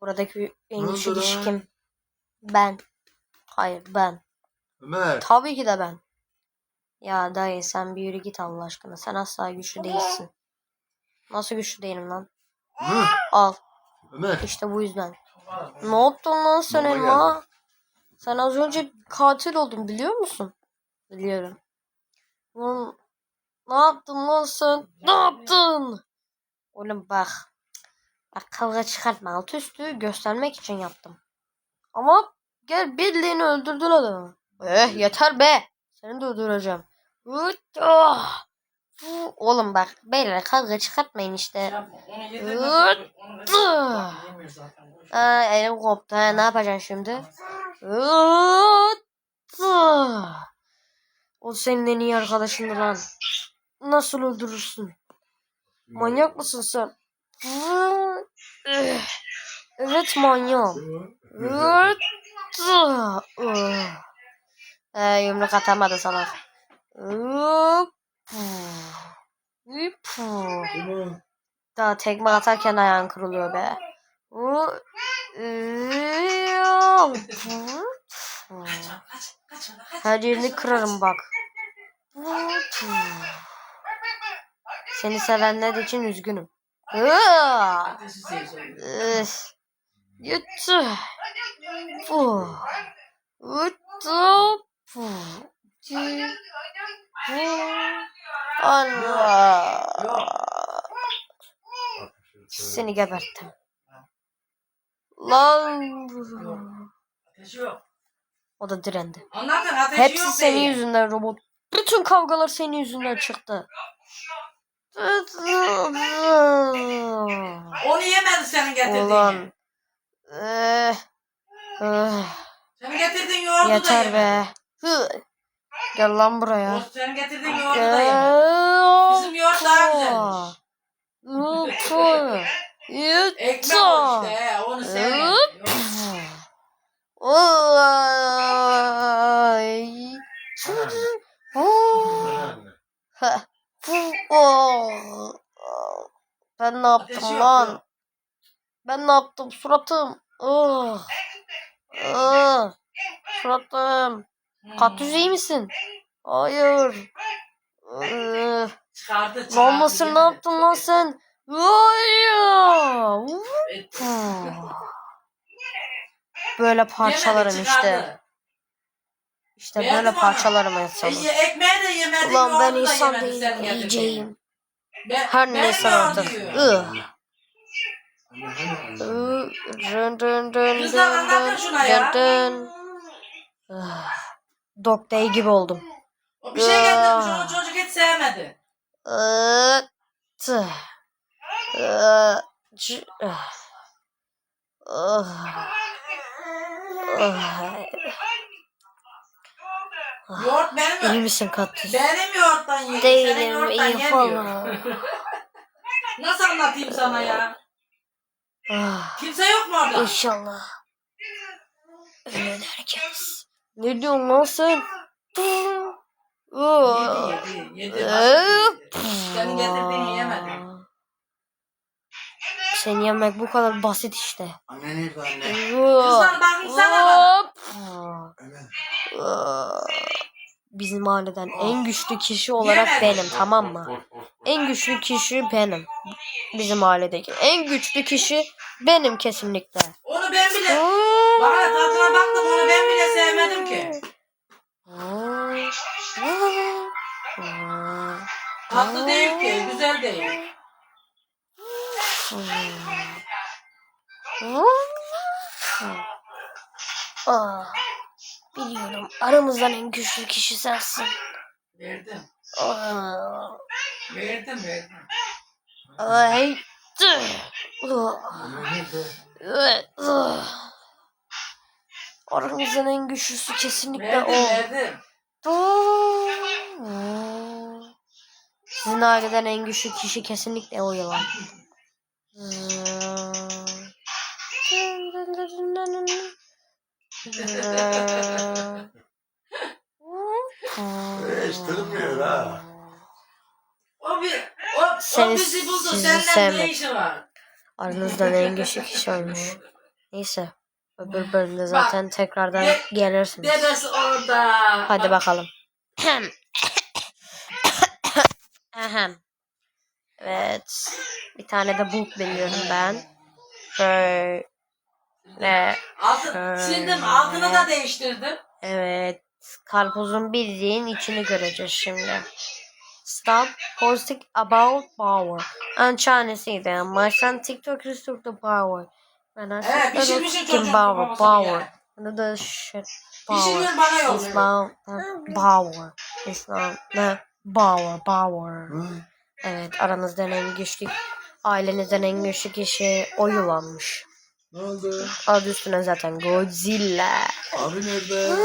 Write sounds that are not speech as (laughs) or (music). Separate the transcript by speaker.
Speaker 1: Buradaki en güçlü kişi kim? Ben. Hayır ben.
Speaker 2: Ömer.
Speaker 1: Tabii ki de ben. Ya dayı sen bir yürü git Allah aşkına. Sen asla güçlü değilsin. Nasıl güçlü değilim lan?
Speaker 2: Hı,
Speaker 1: Al.
Speaker 2: Ömer.
Speaker 1: İşte bu yüzden. Ne yaptın lan sen
Speaker 2: Baba
Speaker 1: elma? Sen az önce katil oldun biliyor musun? Biliyorum. Lan ne yaptın lan sen? Ne yaptın? Oğlum bak. Bak kavga çıkartma. Altı üstü göstermek için yaptım. Ama gel bildiğini öldürdün adamı. Eh yeter be. Seni de öldüreceğim. Ah. Fu- Oğlum bak beyler kavga çıkartmayın işte. Aa, elim koptu. Ha, ne yapacaksın şimdi? Ah. O senin en iyi arkadaşındı lan. Nasıl öldürürsün? Manyak mısın sen? Evet. Hıt, ah. Ee, yumruk atamadı salak. Daha tekme atarken ayağın kırılıyor be. Her yerini kırarım bak. Seni sevenler için üzgünüm. Yutu. Fu. Yutu. Fu. Ci. Fu. Allah. Seni geberttim. Lan. O da direndi.
Speaker 3: Onlardan ateşi
Speaker 1: Hepsi senin yüzünden robot. Bütün kavgalar senin yüzünden çıktı.
Speaker 3: Onu yemedi senin getirdiğin.
Speaker 1: Ulan. Eh. Eh.
Speaker 3: Senin getirdiğin yoğurdu da
Speaker 1: Yeter
Speaker 3: yemedi.
Speaker 1: be. Hı. Gel lan buraya.
Speaker 3: O senin getirdiğin yoğurdu da yemedi. Bizim yoğurt daha güzelmiş.
Speaker 1: Yutu. Yutu.
Speaker 3: Ekmek o işte he, onu sevmiyorum.
Speaker 1: Ay. Oh. Ben ne
Speaker 3: Ateşi
Speaker 1: yaptım
Speaker 3: yok,
Speaker 1: lan?
Speaker 3: yok.
Speaker 1: Ben ne yaptım? Suratım. Oh. Oh. Suratım. Kaktüs iyi misin? Hayır. Ee,
Speaker 3: Çıkardı
Speaker 1: ne yaptın lan sen? Hayır. Böyle parçalarım işte. İşte
Speaker 3: Beğendin
Speaker 1: böyle parçalarım
Speaker 3: E,
Speaker 1: insanı.
Speaker 3: ye- ekmeği de yemedi.
Speaker 1: Ulan ben insan değilim. Yiyeceğim.
Speaker 3: Ben-
Speaker 1: Her neyse artık.
Speaker 3: anlatın
Speaker 1: dın
Speaker 3: şuna ya.
Speaker 1: dın dın. Ah, Dog Day gibi oldum.
Speaker 3: O bir şey getirmiş
Speaker 1: Ah.
Speaker 3: onu çocuk hiç sevmedi. Yoğurt benim
Speaker 1: İyi
Speaker 3: mi?
Speaker 1: misin kaktüs?
Speaker 3: Benim yoğurttan. Senin
Speaker 1: Değilim
Speaker 3: yoğurttan
Speaker 1: iyi
Speaker 3: yemiyor.
Speaker 1: falan. (laughs)
Speaker 3: Nasıl anlatayım sana ya?
Speaker 1: Ah,
Speaker 3: Kimse yok mu orada?
Speaker 1: İnşallah. Ölen herkes. Ne diyorsun lan sen? Ah.
Speaker 3: Yedi yedi. Yedi.
Speaker 1: Ee,
Speaker 3: başka yedi. Senin getirdiğini yemedi.
Speaker 1: Seni yemek bu kadar basit işte.
Speaker 2: Anne nerede anne?
Speaker 3: Kızlar bakın sana bana.
Speaker 1: Hop. Bizim aileden en güçlü kişi olarak benim tamam mı? En güçlü kişi benim. Bizim ailedeki. En güçlü kişi benim kesinlikle.
Speaker 3: Onu ben bile bana tadına baktım onu ben bile sevmedim ki. Tatlı değil ki, güzel değil.
Speaker 1: Ah, biliyorum. Aramızdan en güçlü kişi sensin.
Speaker 3: Verdim.
Speaker 1: Ah,
Speaker 3: Verdim verdim.
Speaker 1: Ay. Aramızdan en güçlüsü kesinlikle
Speaker 3: Verdim
Speaker 1: o.
Speaker 3: verdim.
Speaker 1: Sizin aileden en güçlü kişi kesinlikle o yılan. (laughs)
Speaker 2: Hiç durmuyor ha.
Speaker 3: O bir o,
Speaker 1: Seni-
Speaker 3: o bizi buldu.
Speaker 1: sizi
Speaker 3: ne işi var?
Speaker 1: Aranızdan en güçlü kişi olmuş. Neyse. Öbür bölümde zaten tekrardan
Speaker 3: de-
Speaker 1: gelirsiniz.
Speaker 3: Dedesi orada.
Speaker 1: Hadi bakalım. Ahem. Evet. Bir tane de book biliyorum ben. Şöyle.
Speaker 3: Altı, sildim altını da değiştirdim.
Speaker 1: Evet. Karpuzun bildiğin içini göreceğiz şimdi. Stop posting about power. Ançanesiydi. My son TikTok is the power. Ben
Speaker 3: Evet, bir şey- bir şey
Speaker 1: Kim
Speaker 3: çocuk
Speaker 1: power,
Speaker 3: babası
Speaker 1: power.
Speaker 3: yani.
Speaker 1: Bunu da shit
Speaker 3: Bir
Speaker 1: power.
Speaker 3: şey diyor bana yolluyor.
Speaker 1: İslam power. İslam ne? Power, power. Evet aranızdan en güçlü ailenizden en güçlü kişi o yuvanmış.
Speaker 2: Ne oldu?
Speaker 1: Adı üstüne zaten Godzilla.
Speaker 2: Abi nerede?